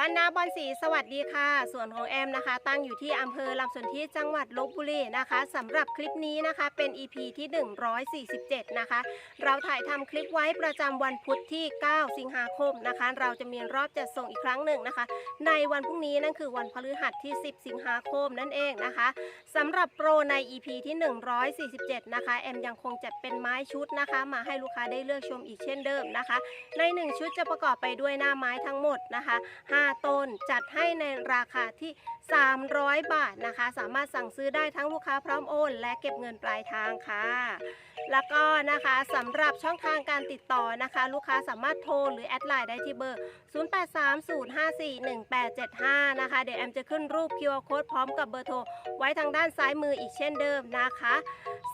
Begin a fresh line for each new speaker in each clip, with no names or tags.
บ้านนาบอนสีสวัสดีค่ะ ส่วนของแอมนะคะ ตั้งอยู่ที่อำเภอลำสนธิจังหวัดลบบุรีนะคะสำหรับคลิปนี้นะคะเป็น EP ที่ 147 นะคะ เราถ่ายทำคลิปไว้ประจำวันพุธที่ 9 สิงหาคมนะคะ เราจะมีรอบจัดส่งอีกครั้งหนึ่งนะคะ ในวันพรุ่งนี้นั่นคือวันพฤหัสที่ 10 สิงหาคมนั่นเองนะคะสำหรับโปรใน EP ที่ 147 นะคะแอมยังคงจัดเป็นไม้ชุดนะคะ มาให้ลูกค้าได้เลือกชมอีกเช่นเดิมนะคะ ใน 1 ชุดจะประกอบไปด้วยหน้าไม้ทั้งหมดนะคะ5ต้น จัดให้ในราคาที่ 300 บาทนะคะ สามารถสั่งซื้อได้ทั้งลูกค้าพร้อมโอน และเก็บเงินปลายทางค่ะ แล้วก็นะคะสำหรับช่องทางการติดต่อนะคะ ลูกค้าสามารถโทรหรือแอดไลน์ได้ที่เบอร์ 0830541875 นะคะ เดี๋ยวแอมจะขึ้นรูป QR Code พร้อมกับเบอร์โทรไว้ทางด้านซ้ายมืออีกเช่นเดิมนะคะ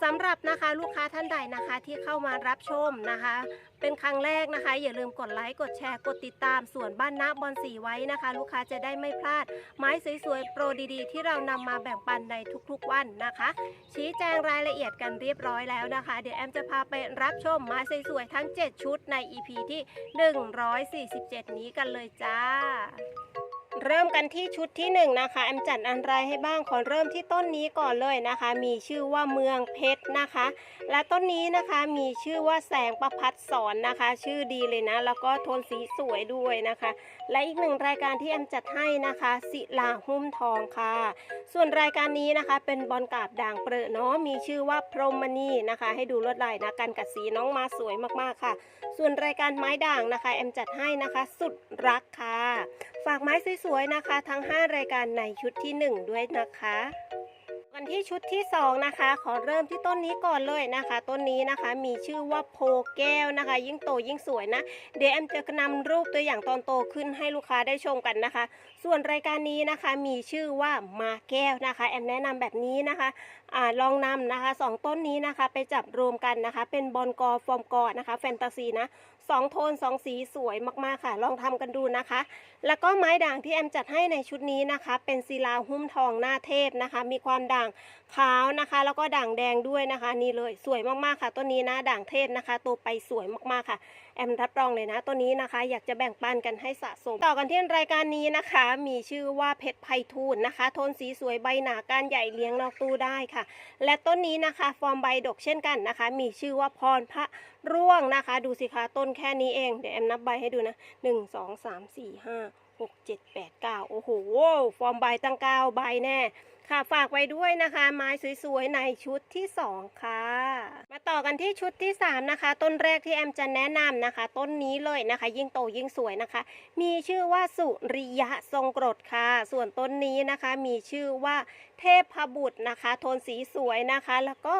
สำหรับนะคะลูกค้าท่านใดนะคะที่เข้ามารับชมนะคะ เป็นครั้งแรกนะคะ อย่าลืมกดไลค์กดแชร์กดติดตามส่วนบ้านนาบอลสีไว้นะคะ ลูกค้าจะได้ไม่พลาด ไม้สวยๆโปรดีๆ ที่เรานำมาแบ่งปันในทุกๆวันนะคะ ชี้แจงรายละเอียดกันเรียบร้อยแล้วนะคะเดี๋ยวแอมจะพาไปรับชมไม้สวยๆทั้ง 7 ชุดใน EP ที่ 147 นี้กันเลยจ้า เริ่มกันที่ชุดที่หนึ่งนะคะแอมจัดอันไรให้บ้างขอเริ่มที่ต้นนี้ก่อนเลยนะคะ มีชื่อว่าเมืองเพชรนะคะ และต้นนี้นะคะมีชื่อว่าแสงประพัดสอนนะคะ ชื่อดีเลยนะ แล้วก็โทนสีสวยด้วยนะคะ และอีกหนึ่งรายการที่แอมจัดให้นะคะ ศิลาหุ้มทองค่ะ ส่วนรายการนี้นะคะ เป็นบอลกาบด่างเปรอะเนาะมีชื่อว่าพรหมณีนะคะ ให้ดูลวดลายนะกันกัดสีน้องมาสวยมากๆค่ะ ส่วนรายการไม้ด่างนะคะแอมจัดให้นะคะ สุดรักค่ะ ฝากไม้สวยๆนะคะ ทั้ง 5 รายการในชุดที่ 1 ด้วยนะคะกันที่ชุดที่ 2 นะคะ ขอเริ่มที่ต้นนี้ก่อนเลยนะคะ ต้นนี้นะคะมีชื่อว่าโพแก้วนะคะ ยิ่งโตยิ่งสวยนะ เดี๋ยวแอมจะนำรูปตัวอย่างตอนโตขึ้นให้ลูกค้าได้ชมกันนะคะ ส่วนรายการนี้นะคะมีชื่อว่ามาแก้วนะคะ แอมแนะนำแบบนี้นะคะอลองนำนะคะสองต้นนี้นะคะ ไปจับรวมกันนะคะ เป็นบอลกอฟอร์มกอนะคะแฟนตาซีนะ สองโทนสองสีสวยมากๆค่ะ ลองทำกันดูนะคะ แล้วก็ไม้ด่างที่แอมจัดให้ในชุดนี้นะคะ เป็นศิลาหุ้มทองหน้าเทพนะคะ มีความด่างขาวนะคะ แล้วก็ด่างแดงด้วยนะคะ นี่เลยสวยมากๆค่ะต้นนี้นะด่างเทพนะคะโตไปสวยมากๆค่ะ แอมรับรองเลยนะ ตัวนี้นะคะ อยากจะแบ่งปันกันให้สะสม ต่อกันที่รายการนี้นะคะ มีชื่อว่าเพชรไพฑูรย์นะคะ โทนสีสวยใบหนาก้านใหญ่เลี้ยงนอกตู้ได้ค่ะ และต้นนี้นะคะ ฟอร์มใบดกเช่นกันนะคะ มีชื่อว่าพรพระร่วงนะคะ ดูสิคะต้นแค่นี้เองเดี๋ยวแอมนับใบให้ดูนะหนึ่งสองสามสี่ห้าหกเจ็ดแปดเก้าโอ้โหฟอร์มใบตั้งเก้าใบแน่ ค่ะฝากไว้ด้วยนะคะ ไม้สวยๆในชุดที่2ค่ะ มาต่อกันที่ชุดที่3นะคะ ต้นแรกที่แอมจะแนะนำนะคะ ต้นนี้เลยนะคะ ยิ่งโตยิ่งสวยนะคะ มีชื่อว่าสุริยะทรงกรดค่ะ ส่วนต้นนี้นะคะ มีชื่อว่าเทพบุตรนะคะ โทนสีสวยนะคะ แล้วก็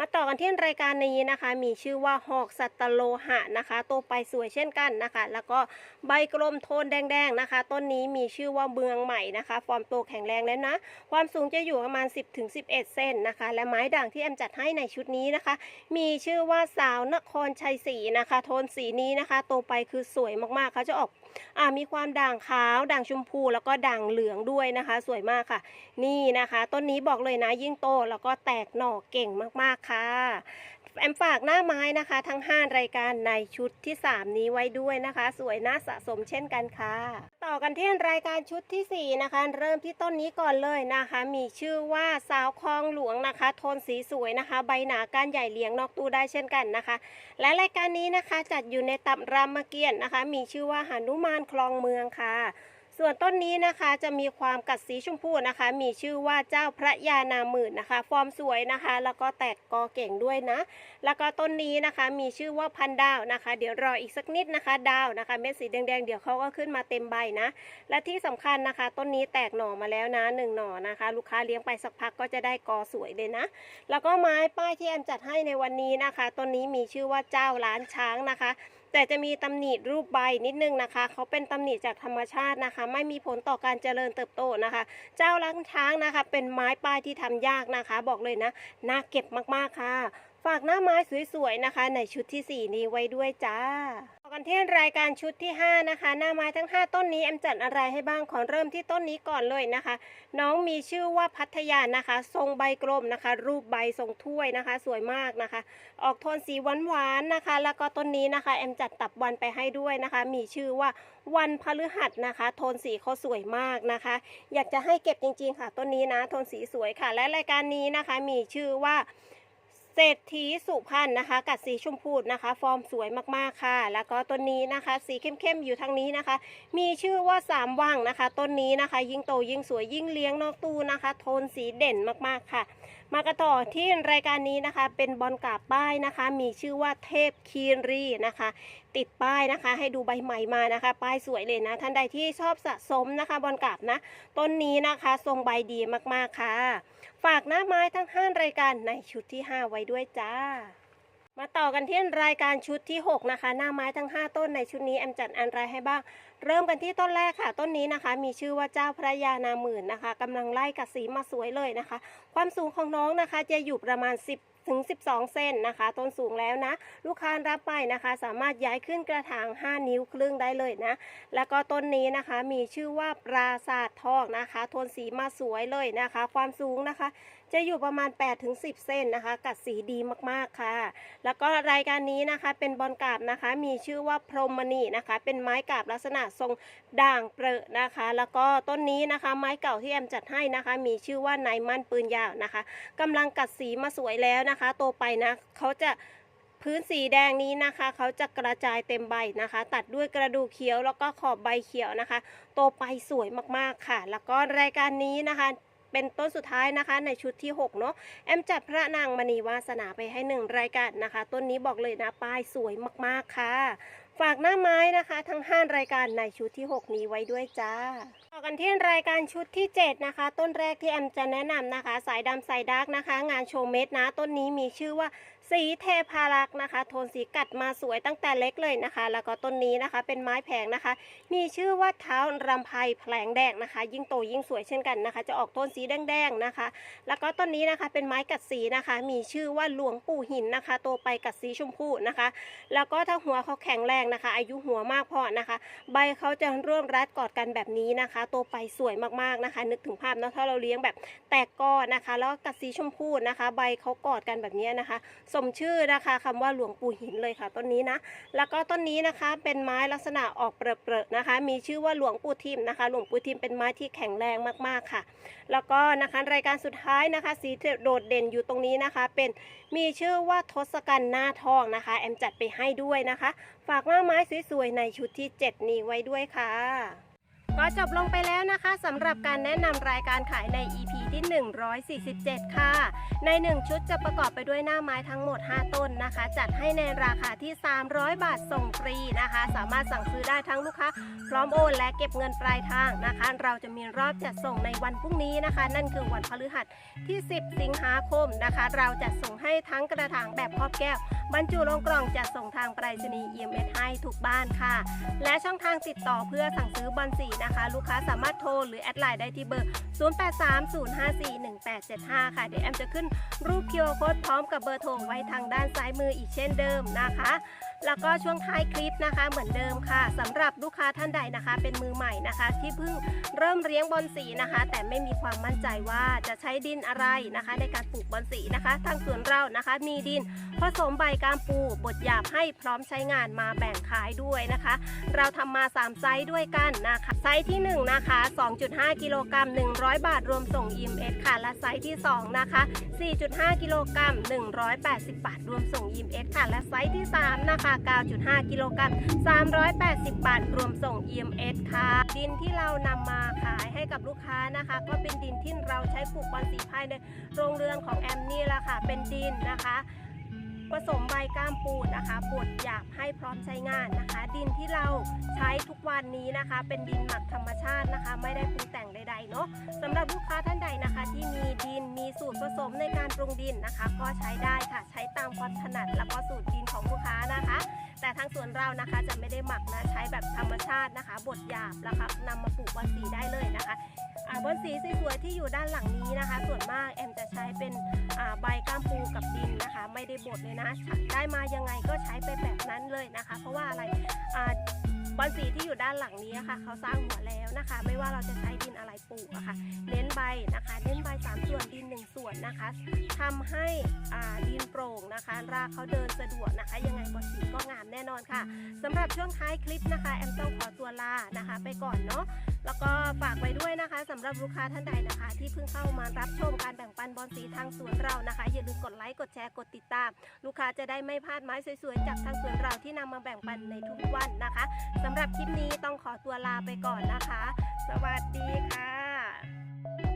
มาต่อกันที่รายการนี้นะคะ มีชื่อว่าหอกสัตโลหะนะคะโตไปสวยเช่นกันนะคะ แล้วก็ใบกลมโทนแดงๆนะคะ ต้นนี้มีชื่อว่าเมืองใหม่นะคะฟอร์มโตแข็งแรงแล้วนะ ความสูงจะอยู่ประมาณ 10-11 เซนนะคะ และไม้ด่างที่แอมจัดให้ในชุดนี้นะคะ มีชื่อว่าสาวนครชัยศรีนะคะ โทนสีนี้นะคะโตไปคือสวยมากๆเขาจะออก มีความด่างขาวด่างชมพูแล้วก็ด่างเหลืองด้วยนะคะ สวยมากค่ะ นี่นะคะ ต้นนี้บอกเลยนะยิ่งโตแล้วก็แตกหน่อเก่งมากๆค่ะแอมฝากหน้าไม้นะคะ ทั้ง 5 รายการในชุดที่ 3 นี้ไว้ด้วยนะคะ สวยน่าสะสมเช่นกันค่ะ ต่อกันที่รายการชุดทีสี่ 4 นะคะ เริ่มที่ต้นนี้ก่อนเลยนะคะ มีชื่อว่าสาวคลองหลวงนะคะ โทนสีสวยนะคะ ใบหนาก้านใหญ่เลี้ยงนอกตู้ได้เช่นกันนะคะ และรายการนี้นะคะจัดอยู่ในตับรามเกียรตินะคะ มีชื่อว่าหานุมานคลองเมืองค่ะ ส่วนต้นนี้นะคะจะมีความกัดสีชมพูนะคะ มีชื่อว่าเจ้าพระยานาหมื่นนะคะ ฟอร์มสวยนะคะ แล้วก็แตกกอเก่งด้วยนะ แล้วก็ต้นนี้นะคะมีชื่อว่าพันดาวนะคะ เดี๋ยวรออีกสักนิดนะคะ ดาวนะคะ เม็ดสีแดงๆเดี๋ยวเขาก็ขึ้นมาเต็มใบนะ และที่สำคัญนะคะ ต้นนี้แตกหน่อมาแล้วนะหนึ่งหน่อนะคะ ลูกค้าเลี้ยงไปสักพักก็จะได้กอสวยเลยนะ แล้วก็ไม้ป้ายที่แอมจัดให้ในวันนี้นะคะ ต้นนี้มีชื่อว่าเจ้าล้านช้างนะคะ แต่จะมีตำหนิรูปใบนิดนึงนะคะ เขาเป็นตำหนิจากธรรมชาตินะคะ ไม่มีผลต่อการเจริญเติบโตนะคะ เจ้าล้างช้างนะคะ เป็นไม้ป้ายที่ทำยากนะคะ บอกเลยนะน่าเก็บมากๆค่ะ ฝากหน้าไม้สวยๆนะคะ ในชุดที่ 4 นี้ไว้ด้วยจ้า กันที่รายการชุดที่ 5 นะคะ หน้าไม้ทั้ง 5 ต้นนี้แอมจัดอะไรให้บ้างขอเริ่มที่ต้นนี้ก่อนเลยนะคะ น้องมีชื่อว่าพัทยานะคะ ทรงใบกลมนะคะ รูปใบทรงถ้วยนะคะ สวยมากนะคะ ออกโทนสีหวานๆนะคะ แล้วก็ต้นนี้นะคะแอมจัดตับวันไปให้ด้วยนะคะ มีชื่อว่าวันพฤหัสนะคะ โทนสีเขาสวยมากนะคะ อยากจะให้เก็บจริง ๆ ค่ะต้นนี้นะโทนสีสวยค่ะ และรายการนี้นะคะมีชื่อว่า เศรษฐีสุพรรณนะคะ กัดสีชมพูนะคะ ฟอร์มสวยมากๆค่ะ แล้วก็ต้นนี้นะคะ สีเข้มๆอยู่ทางนี้นะคะ มีชื่อว่าสามว่างนะคะ ต้นนี้นะคะ ยิ่งโตยิ่งสวยยิ่งเลี้ยงนอกตู้นะคะ โทนสีเด่นมากๆค่ะ มากระต่อที่รายการนี้นะคะ เป็นบอลกาบป้ายนะคะ มีชื่อว่าเทพคีรีนะคะ ติดป้ายนะคะให้ดูใบใหม่มานะคะ ป้ายสวยเลยนะ ท่านใดที่ชอบสะสมนะคะบอลกาบนะ ต้นนี้นะคะทรงใบดีมากๆค่ะ ฝากหน้าไม้ทั้ง5รายการในชุดที่ 5 ไว้ด้วยจ้ามาต่อกันที่รายการชุดที่ 6 นะคะ หน้าไม้ทั้ง 5 ต้นในชุดนี้แอมจัดอันไรให้บ้าง เริ่มกันที่ต้นแรกค่ะ ต้นนี้นะคะ มีชื่อว่าเจ้าพระยานาหมื่นนะคะกำลังไล่กัดสีมาสวยเลยนะคะ ความสูงของน้องนะคะจะอยู่ประมาณ 10ถึง 12 เซนนะคะ ต้นสูงแล้วนะ ลูกค้ารับไปนะคะ สามารถย้ายขึ้นกระถาง 5 นิ้วครึ่งได้เลยนะ แล้วก็ต้นนี้นะคะมีชื่อว่าปราศาสตร์ทองนะคะโทนสีมาสวยเลยนะคะ ความสูงนะคะ จะอยู่ประมาณ 8-10เซนนะคะ กัดสีดีมากๆค่ะ แล้วก็รายการนี้นะคะเป็นบอลกาบนะคะ มีชื่อว่าพรหมณีนะคะ เป็นไม้กาบลักษณะทรงด่างเปรอะนะคะ แล้วก็ต้นนี้นะคะไม้เก่าที่แอมจัดให้นะคะ มีชื่อว่านายมั่นปืนยาวนะคะกำลังกัดสีมาสวยแล้วนะคะโตไปนะเขาจะพื้นสีแดงนี้นะคะเขาจะกระจายเต็มใบนะคะ ตัดด้วยกระดูกเขียวแล้วก็ขอบใบเขียวนะคะ โตไปสวยมากๆค่ะ แล้วก็รายการนี้นะคะ เป็นต้นสุดท้ายนะคะในชุดที่ 6 เนาะแอมจัดพระนางมณีวาสนาไปให้หนึ่งรายการนะคะ ต้นนี้บอกเลยนะป้ายสวยมากๆค่ะ ฝากหน้าไม้นะคะ ทั้ง 5 รายการในชุดที่ 6 นี้ไว้ด้วยจ้าต่อกันที่รายการชุดที่ 7 นะคะ ต้นแรกที่แอมจะแนะนำนะคะ สายดำสายดาร์กนะคะ งานโชว์เม็ดนะ ต้นนี้มีชื่อว่า สีเทพารักษ์นะคะ โทนสีกัดมาสวยตั้งแต่เล็กเลยนะคะ แล้วก็ต้นนี้นะคะ เป็นไม้แผงนะคะ มีชื่อว่าเท้ารำไพแผลงแดงนะคะ ยิ่งโตยิ่งสวยเช่นกันนะคะ จะออกโทนสีแดงๆนะคะ แล้วก็ต้นนี้นะคะเป็นไม้กัดสีนะคะ มีชื่อว่าหลวงปู่หินนะคะ โตไปกัดสีชมพูนะคะ แล้วก็ถ้าหัวเขาแข็งแรงนะคะ อายุหัวมากพอนะคะ ใบเขาจะร่วมรัดกอดกันแบบนี้นะคะ โตไปสวยมากๆนะคะ นึกถึงภาพเนาะถ้าเราเลี้ยงแบบแตกกอนะคะ แล้วก็กัดสีชมพูนะคะ ใบเขากอดกันแบบนี้นะคะสมชื่อนะคะคำว่าหลวงปู่หินเลยค่ะต้นนี้นะ แล้วก็ต้นนี้นะคะเป็นไม้ลักษณะออกเปรอะๆนะคะ มีชื่อว่าหลวงปู่ทิมนะคะ หลวงปู่ทิมเป็นไม้ที่แข็งแรงมากๆค่ะ แล้วก็นะคะรายการสุดท้ายนะคะ สีโดดเด่นอยู่ตรงนี้นะคะ เป็นมีชื่อว่าทศกัณฐ์หน้าทองนะคะ แอมจัดไปให้ด้วยนะคะ ฝากหน้าไม้สวยๆในชุดที่ 7 นี้ไว้ด้วยค่ะ ก็จบลงไปแล้วนะคะสำหรับการแนะนำรายการขายใน EP ที่ 147 ค่ะ ใน 1 ชุดจะประกอบไปด้วยหน้าไม้ทั้งหมด 5 ต้นนะคะ จัดให้ในราคาที่ 300 บาทส่งฟรีนะคะ สามารถสั่งซื้อได้ทั้งลูกค้าพร้อมโอนและเก็บเงินปลายทางนะคะ เราจะมีรอบจัดส่งในวันพรุ่งนี้นะคะ นั่นคือวันพฤหัสที่ 10 สิงหาคมนะคะ เราจะส่งให้ทั้งกระถางแบบครอบแก้วบรรจุลงกล่องจัดส่งทางไปรษณีย์ EMS ให้ทุกบ้านค่ะ และช่องทางติดต่อเพื่อสั่งซื้อบอลสีนะคะ ลูกค้าสามารถโทรหรือแอดไลน์ได้ที่เบอร์ 0830541875 ค่ะ เดี๋ยวแอมจะขึ้นรูป QR Code พร้อมกับเบอร์โทรไว้ทางด้านซ้ายมืออีกเช่นเดิมนะคะ แล้วก็ช่วงท้ายคลิปนะคะ เหมือนเดิมค่ะสำหรับลูกค้าท่านใดนะคะ เป็นมือใหม่นะคะ ที่เพิ่งเริ่มเลี้ยงบอลสีนะคะ แต่ไม่มีความมั่นใจว่าจะใช้ดินอะไรนะคะ ในการปลูกบอลสีนะคะ ทางสวนเรานะคะ มีดินผสมใบกามปูบดหยาบให้พร้อมใช้งานมาแบ่งขายด้วยนะคะ เราทำมา 3 ไซส์ด้วยกันนะคะ ไซส์ที่ 1 นะคะ 2.5 กิโลกรัม100 บาท รวมส่ง EMS ค่ะ และไซส์ที่ 2 นะคะ 4.5 กิโลกรัม180 บาท รวมส่ง EMS ค่ะ และไซส์ที่ 3 นะคะ9.5 กิโลกรัม 380 บาท รวมส่ง EMS ค่ะ ดินที่เรานำมาขายให้กับลูกค้านะคะ ก็เป็นดินที่เราใช้ปลูกบอลสีภายในโรงเรือนของแอมนี่แหละค่ะ เป็นดินนะคะผสมใบก้ามปูนนะคะบดหยาบให้พร้อมใช้งานนะคะ ดินที่เราใช้ทุกวันนี้นะคะ เป็นดินหมักธรรมชาตินะคะ ไม่ได้ปรุงแต่งใดๆเนาะสำหรับลูกค้าท่านใดนะคะ ที่มีดินมีสูตรผสมในการปรุงดินนะคะ ก็ใช้ได้ค่ะ ใช้ตามความถนัดแล้วก็สูตรดินของลูกค้า แต่ทางสวนเรานะคะจะไม่ได้หมักนะใช้แบบธรรมชาตินะคะ บดหยาบแล้วครับนำมาปลูกบอนสีได้เลยนะคะบอนสีสวยๆที่อยู่ด้านหลังนี้นะคะ ส่วนมากแอมจะใช้เป็นใบก้ามปูกับดินนะคะ ไม่ได้บดเลยนะได้มายังไงก็ใช้ไปแบบนั้นเลยนะคะ เพราะว่าอะไร อนสีที่อยู่ด้านหลังนี้ค่ะเขาสร้างหัวแล้วนะคะ ไม่ว่าเราจะใช้ดินอะไรปลูกอะค่ะ เน้นใบนะคะ เน้นใบสามส่วนดินหนึ่งส่วนนะคะทำให้ดินโปร่งนะคะ รากเขาเดินสะดวกนะคะ ยังไงบอนสีก็งามแน่นอนค่ะสำหรับช่วงท้ายคลิปนะคะแอมต้องขอตัวลานะคะ ไปก่อนเนาะแล้วก็ฝากไว้ด้วยนะคะ สำหรับลูกค้าท่านใดนะคะ ที่เพิ่งเข้ามารับชมการแบ่งปันบอลสีทางสวนเรานะคะ อย่าลืมกดไลค์กดแชร์กดติดตาม ลูกค้าจะได้ไม่พลาดไม้สวยๆจากทางสวนเราที่นำมาแบ่งปันในทุกวันนะคะสำหรับคลิปนี้ต้องขอตัวลาไปก่อนนะคะ สวัสดีค่ะ